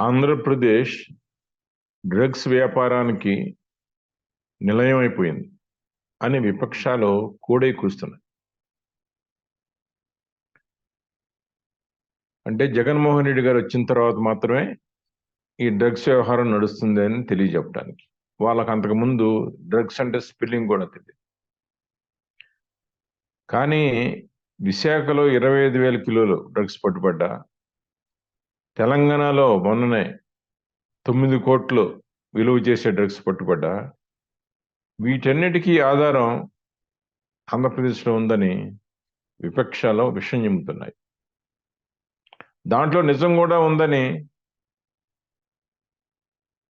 Andhra Pradesh drugs వ్యాపారానికి నిలయం అయిపోయింది అని విపక్షాలు కూడే కూస్తున్నాయి. అంటే జగన్మోహన్ రెడ్డి గారు వచ్చిన తర్వాత మాత్రమే ఈ డ్రగ్స్ వ్యవహారం నడుస్తుంది అని తెలియజెప్పడానికి. వాళ్ళకి అంతకుముందు డ్రగ్స్ అంటే స్పిల్లింగ్ కూడా తెలియదు. కానీ విశాఖలో ఇరవై ఐదు వేల కిలోలు డ్రగ్స్ పట్టుబడ్డా తెలంగాణలో మొన్ననే తొమ్మిది కోట్లు విలువ చేసే డ్రగ్స్ పట్టుబడ్డా. వీటన్నిటికీ ఆధారం ఆంధ్రప్రదేశ్లో ఉందని విపక్షాలు విషయం చెబుతున్నాయి దాంట్లో నిజం కూడా ఉందని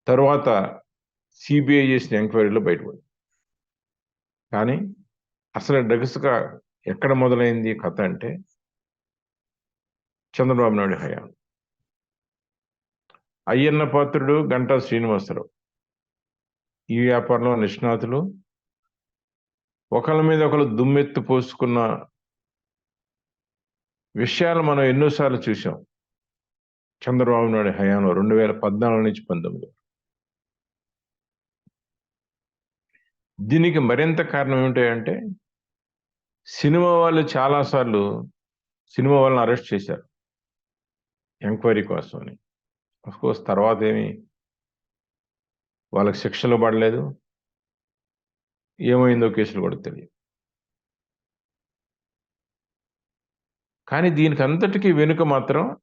తర్వాత సిబిఐ చేసిన ఎంక్వైరీలో బయటపడింది. కానీ అసలు డ్రగ్స్గా ఎక్కడ మొదలైంది కథ అంటే చంద్రబాబు నాయుడు హయాం అయ్యన్న పాత్రుడు గంటా శ్రీనివాసరావు. ఈ వ్యాపారంలో నిష్ణాతులు. ఒకళ్ళ మీద ఒకరు దుమ్మెత్తు పోసుకున్న విషయాలు మనం ఎన్నోసార్లు చూసాం చంద్రబాబు నాయుడు హయాంలో రెండు వేల పద్నాలుగు నుంచి పంతొమ్మిది. దీనికి మరింత కారణం ఏమిటంటే సినిమా వాళ్ళు చాలాసార్లు సినిమా వాళ్ళని అరెస్ట్ చేశారు. ఎంక్వైరీ కోసం అని కోర్స్ తర్వాత ఏమి? వాళ్ళకి శిక్షలు పడలేదు. ఏమైందో కేసులు కూడా తెలియదు. కానీ దీనికి అంతటికీ వెనుక మాత్రం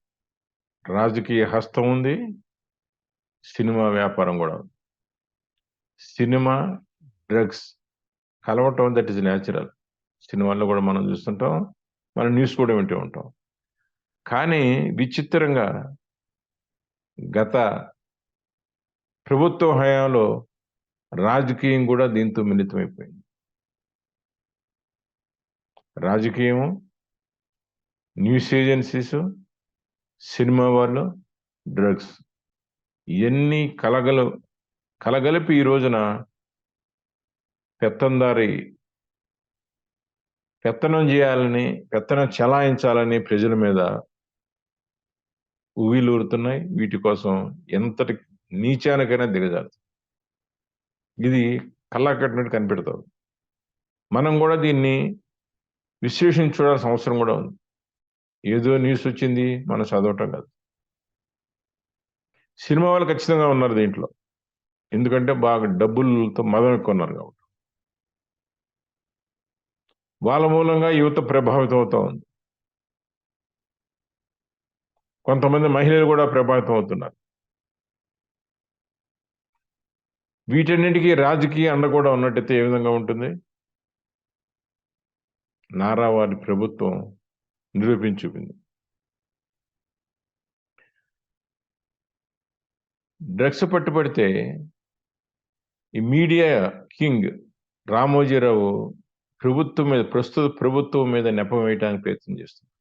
రాజకీయ హస్తం ఉంది. సినిమా వ్యాపారం కూడా ఉంది. సినిమా డ్రగ్స్ కలవటం దట్ ఈస్ న్యాచురల్ సినిమాల్లో కూడా మనం చూస్తుంటాం. మనం న్యూస్ కూడా వింటూ ఉంటాం. కానీ విచిత్రంగా గత ప్రభుత్వ హయాంలో రాజకీయం కూడా దీంతో మిళితమైపోయింది. రాజకీయము న్యూస్ ఏజెన్సీస్ సినిమా వాళ్ళు డ్రగ్స్. ఇవన్నీ కలగలు కలగలిపి ఈ రోజున పెత్తందారి పెత్తనం చేయాలని పెత్తనం చలాయించాలని ప్రజల మీద ఊవిలూరుతున్నాయి వీటి కోసం ఎంతటి నీచానికైనా దిగజారు. ఇది కళ్ళకట్టినట్టు కనిపెడతారు మనం కూడా దీన్ని విశ్లేషించి చూడాల్సిన అవసరం కూడా ఉంది. ఏదో న్యూస్ వచ్చింది మనం చదవటం కాదు. సినిమా వాళ్ళు ఖచ్చితంగా ఉన్నారు దీంట్లో. ఎందుకంటే బాగా డబ్బులతో మదం ఎక్కువ ఉన్నారు కాబట్టి. వాళ్ళ మూలంగా యువత ప్రభావితం అవుతా ఉంది. కొంతమంది మహిళలు కూడా ప్రభావితం అవుతున్నారు. వీటన్నిటికీ రాజకీయ అండ కూడా ఉన్నట్టయితే ఏ విధంగా ఉంటుంది? నారా వారి ప్రభుత్వం నిరూపించుకుంది. డ్రగ్స్ పట్టుబడితే ఈ మీడియా కింగ్ రామోజీరావు ప్రభుత్వం మీద ప్రస్తుత ప్రభుత్వం మీద నెపం వేయడానికి ప్రయత్నం చేస్తుంది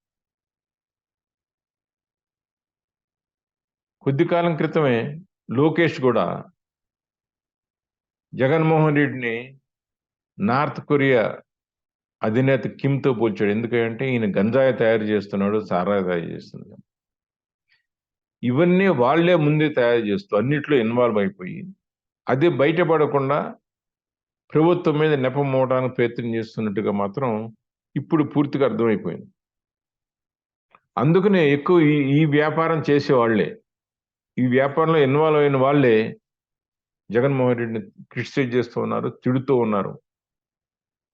కొద్ది కాలం క్రితమే లోకేష్ కూడా జగన్మోహన్ రెడ్డిని నార్త్ కొరియా అధినేత కిమ్తో పోల్చాడు. ఎందుకంటే ఈయన గంజాయి తయారు చేస్తున్నాడు సారాయి తయారు చేస్తున్నాడు. ఇవన్నీ వాళ్ళే ముందే తయారు చేస్తూ అన్నిట్లో ఇన్వాల్వ్ అయిపోయి అది బయటపడకుండా ప్రభుత్వం మీద నెపం మోవడానికి ప్రయత్నం చేస్తున్నట్టుగా మాత్రం ఇప్పుడు పూర్తిగా అర్థమైపోయింది. అందుకనే ఎక్కువ ఈ ఈ వ్యాపారం చేసేవాళ్ళే. ఈ వ్యాపారంలో ఇన్వాల్వ్ అయిన వాళ్ళే జగన్మోహన్ రెడ్డిని క్రిటిసైజ్ చేస్తూ ఉన్నారు తిడుతూ ఉన్నారు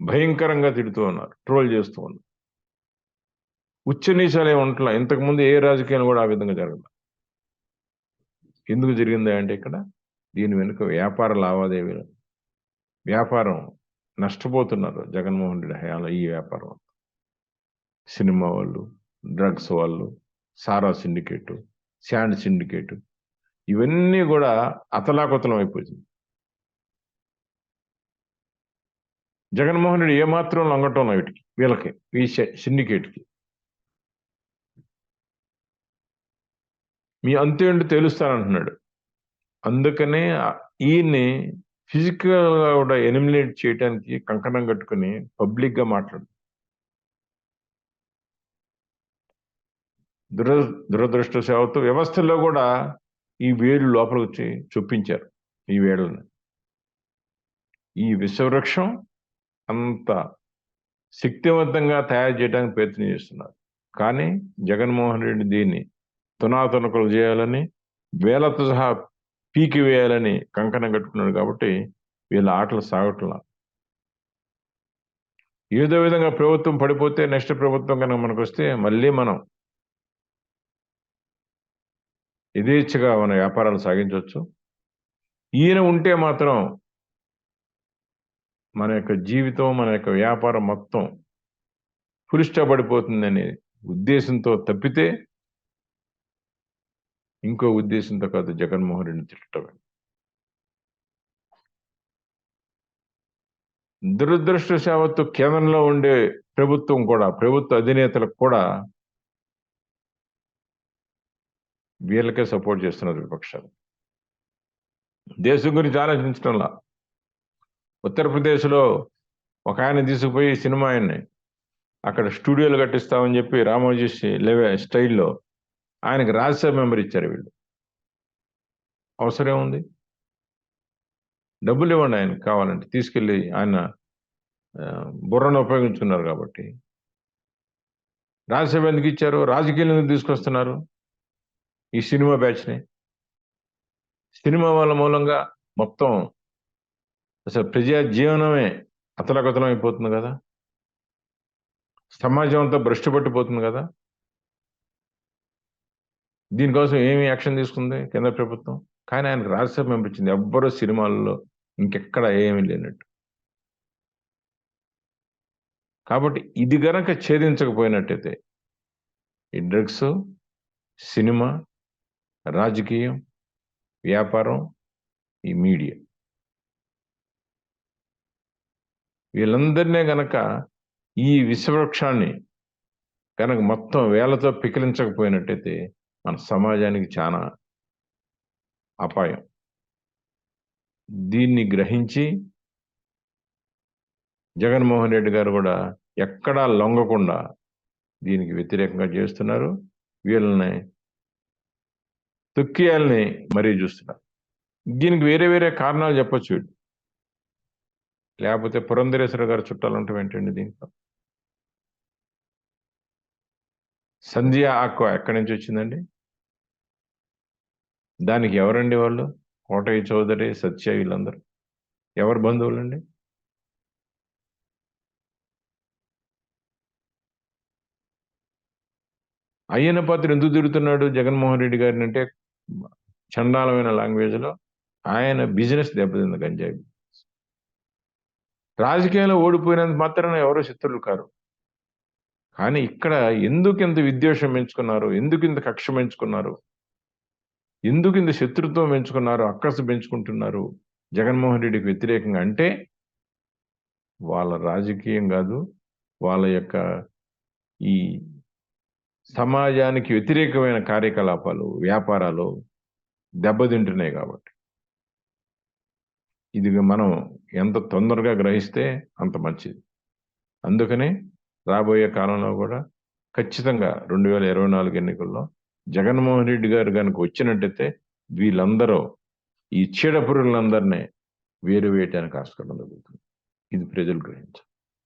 భయంకరంగా తిడుతూ ఉన్నారు ట్రోల్ చేస్తూ ఉన్నారు. ఉచ్చ నీచాలే ఉంటలా ఇంతకుముందు ఏ రాజకీయాలు కూడా ఆ విధంగా జరగదు ఎందుకు జరిగింది అంటే ఇక్కడ దీని వెనుక వ్యాపార లావాదేవీలు వ్యాపారం నష్టపోతున్నారు జగన్మోహన్ రెడ్డి హయాంలో ఈ వ్యాపారం సినిమా వాళ్ళు డ్రగ్స్ వాళ్ళు సారా సిండికేటు శాండ్ సిండికేటు ఇవన్నీ కూడా అతలాకుతలం అయిపోయింది. జగన్మోహన్ రెడ్డి ఏమాత్రం లొంగటం వీటికి వీళ్ళకి ఈ సిండికేట్కి. మీ అంతేంటి తెలుస్తానంటున్నాడు. అందుకనే ఈయన్ని ఫిజికల్గా కూడా ఎలిమినేట్ చేయడానికి కంకణం కట్టుకుని పబ్లిక్గా మాట్లాడు. దుర దురదృష్టవశాత్తు వ్యవస్థలో కూడా ఈ వేలు లోపలికి వచ్చి చొప్పించారు ఈ వేళ్ళని ఈ విశ్వవృక్షం అంత శక్తివంతంగా తయారు చేయడానికి ప్రయత్నం చేస్తున్నారు. కానీ జగన్మోహన్ రెడ్డి దీన్ని తునాతునకలు చేయాలని వేలతో సహా పీకి వేయాలని కంకణం కట్టుకున్నాడు కాబట్టి వీళ్ళ ఆటలు సాగట్లా. ఏదో విధంగా ప్రభుత్వం పడిపోతే నెక్స్ట్ ప్రభుత్వం కనుక మనకు వస్తే మళ్ళీ మనం యథేచ్ఛగా మన వ్యాపారాలు సాగించవచ్చు. ఈయన ఉంటే మాత్రం మన యొక్క జీవితం మన యొక్క వ్యాపారం మొత్తం పడిపోతుందనే ఉద్దేశంతో తప్పితే ఇంకో ఉద్దేశంతో కాదు జగన్మోహన్ రెడ్డిని తిట్టడమే. దురదృష్టశావత్తు కేంద్రంలో ఉండే ప్రభుత్వం కూడా ప్రభుత్వ అధినేతలకు కూడా వీళ్ళకే సపోర్ట్ చేస్తున్నారు విపక్షాలు. దేశం గురించి ఆలోచించడంలా. ఉత్తరప్రదేశ్లో ఒక ఆయన తీసుకుపోయి సినిమా ఆయన్ని అక్కడ స్టూడియోలు కట్టిస్తామని చెప్పి రామోజీ లెవె స్టైల్లో ఆయనకి రాజ్యసభ మెంబర్ ఇచ్చారు వీళ్ళు. అవసరం ఉంది. డబ్బులు ఇవ్వండి ఆయనకు కావాలంటే. తీసుకెళ్ళి ఆయన బుర్రను ఉపయోగించుకున్నారు కాబట్టి. రాజ్యసభ ఎందుకు ఇచ్చారు? రాజకీయాలు ఎందుకు తీసుకొస్తున్నారు? ఈ సినిమా బ్యాచ్ని సినిమా వాళ్ళ మూలంగా మొత్తం అసలు ప్రజా జీవనమే అతలకతలం అయిపోతుంది కదా. సమాజం అంతా భ్రష్టు పట్టిపోతుంది కదా. దీనికోసం ఏమి యాక్షన్ తీసుకుంది కేంద్ర ప్రభుత్వం? కానీ ఆయనకు రాజ్యసభ పంపించింది. ఎవ్వరూ సినిమాల్లో ఇంకెక్కడ ఏమీ లేనట్టు. కాబట్టి ఇది గనక ఛేదించకపోయినట్టయితే ఈ డ్రగ్స్ సినిమా రాజకీయం వ్యాపారం ఈ మీడియా. వీళ్ళందరినీ గనక ఈ విషవృక్షాన్ని కనుక మొత్తం వేలతో పికిలించకపోయినట్టయితే మన సమాజానికి చాలా అపాయం. దీన్ని గ్రహించి జగన్మోహన్ రెడ్డి గారు కూడా ఎక్కడా లొంగకుండా దీనికి వ్యతిరేకంగా చేస్తున్నారు. వీళ్ళని తొక్కియాలని మరీ చూస్తున్నారు దీనికి వేరే వేరే కారణాలు చెప్పచ్చు లేకపోతే పురంధరేశ్వర గారు చుట్టాలు ఉంటాం ఏంటండి దీంట్లో? సంధ్య ఆక్వా ఎక్కడి నుంచి వచ్చిందండి? దానికి ఎవరండి వాళ్ళు? కోటయ్య చౌదరి సత్య వీళ్ళందరూ. ఎవరు బంధువులండి? అయ్యన్న పాత్ర ఎందుకు తిరుగుతున్నాడు జగన్మోహన్ రెడ్డి గారిని అంటే చండాలమైన లాంగ్వేజ్లో ఆయన బిజినెస్ దెబ్బతింది గంజాయి. రాజకీయంలో ఓడిపోయినంత మాత్రాన ఎవరో శత్రులు కారు. కానీ ఇక్కడ ఎందుకు ఇంత విద్వేషం పెంచుకున్నారు? ఎందుకు ఇంత కక్ష పెంచుకున్నారు? ఎందుకు ఇంత శత్రుత్వం పెంచుకున్నారు? అక్కసు పెంచుకుంటున్నారు? జగన్మోహన్ రెడ్డికి వ్యతిరేకంగా అంటే వాళ్ళ రాజకీయం కాదు వాళ్ళ యొక్క ఈ సమాజానికి వ్యతిరేకమైన కార్యకలాపాలు వ్యాపారాలు దెబ్బతింటున్నాయి కాబట్టి. ఇది మనం ఎంత తొందరగా గ్రహిస్తే అంత మంచిది. అందుకనే రాబోయే కాలంలో కూడా ఖచ్చితంగా రెండు వేల ఇరవై నాలుగు ఎన్నికల్లో జగన్మోహన్ రెడ్డి గారు కనుక వచ్చినట్టయితే వీళ్ళందరూ ఈ చీడపురులందరినీ వేరు వేయటానికి ఆస్కారం జరుగుతుంది ఇది ప్రజలు గ్రహించారు